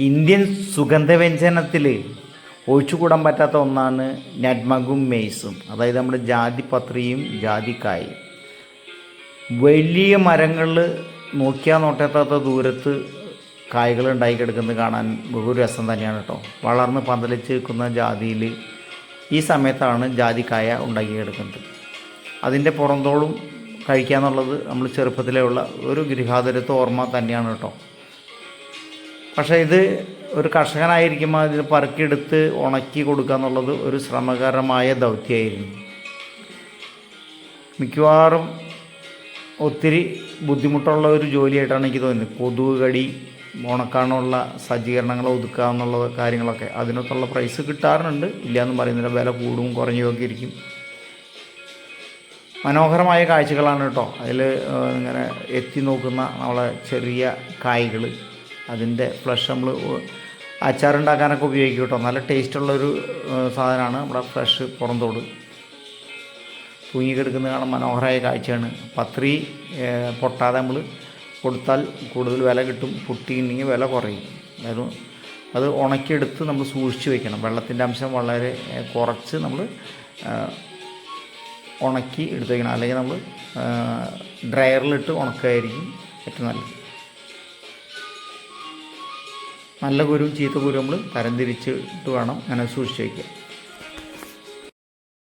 Indian സുഗന്ധവ്യഞ്ജനത്തിൽ ഒഴിച്ചുകൂടാൻ പറ്റാത്ത ഒന്നാണ് നട്മഗും മെയ്സും. അതായത് നമ്മുടെ ജാതിപത്രിയും ജാതിക്കായും വലിയ മരങ്ങളിൽ നോക്കിയാൽ നോട്ടെത്താത്ത ദൂരത്ത് കായ്കൾ ഉണ്ടായി കിടക്കുന്നത് കാണാൻ ഒരു രസം തന്നെയാണ് കേട്ടോ. വളർന്ന് പന്തലിച്ച് നിൽക്കുന്ന ജാതിയിൽ ഈ സമയത്താണ് ജാതിക്കായ ഉണ്ടാക്കി കിടക്കുന്നത്. അതിന്റെ പുറന്തോളും കഴിക്കുക എന്നുള്ളത് നമ്മൾ ചെറുപ്പത്തിലുള്ള ഒരു ഗൃഹാതുരത്വ ഓർമ്മ തന്നെയാണ് കേട്ടോ. പക്ഷേ ഇത് ഒരു കർഷകനായിരിക്കുമ്പോൾ ഇത് പറക്കിയെടുത്ത് ഉണക്കി കൊടുക്കുക എന്നുള്ളത് ഒരു ശ്രമകരമായ ദൗത്യമായിരുന്നു. മിക്കവാറും ഒത്തിരി ബുദ്ധിമുട്ടുള്ള ഒരു ജോലിയായിട്ടാണ് എനിക്ക് തോന്നുന്നത് കൊതുക് കടി ഉണക്കാനുള്ള സജ്ജീകരണങ്ങൾ ഒതുക്കുക എന്നുള്ള കാര്യങ്ങളൊക്കെ. അതിനകത്തുള്ള പ്രൈസ് കിട്ടാറുണ്ട്. ഇല്ലയെന്ന് പറയുന്നില്ല. വില കൂടും കുറഞ്ഞുമൊക്കെ ഇരിക്കും. മനോഹരമായ കാഴ്ചകളാണ് കേട്ടോ. അതിൽ ഇങ്ങനെ എത്തി നോക്കുന്ന നമ്മളെ ചെറിയ കായ്കൾ അതിന്റെ ഫ്ലഷ് നമ്മൾ അച്ചാറുണ്ടാക്കാനൊക്കെ ഉപയോഗിക്കും കേട്ടോ. നല്ല ടേസ്റ്റുള്ളൊരു സാധനമാണ് നമ്മുടെ ഫ്ലഷ് പുറന്തോട്. തൂങ്ങിക്കിടക്കുന്നത് കാണാൻ മനോഹരമായ കാഴ്ചയാണ്. പത്രി പൊട്ടാതെ നമ്മൾ കൊടുത്താൽ കൂടുതൽ വില കിട്ടും. പൊട്ടിയിട്ടുണ്ടെങ്കിൽ വില കുറയും. അതായത് അത് ഉണക്കിയെടുത്ത് നമ്മൾ സൂക്ഷിച്ച് വയ്ക്കണം വെള്ളത്തിന്റെ അംശം വളരെ കുറച്ച് നമ്മൾ ഉണക്കി എടുത്ത് വയ്ക്കണം അല്ലെങ്കിൽ നമ്മൾ ഡ്രയറിലിട്ട് ഉണക്കുകയായിരിക്കും ഏറ്റവും നല്ലത്. നല്ല കുരുവും ചീത്ത കുരുവും നമ്മൾ തരംതിരിച്ചിട്ട് വേണം അങ്ങനെ സൂക്ഷിച്ച് വയ്ക്കുക.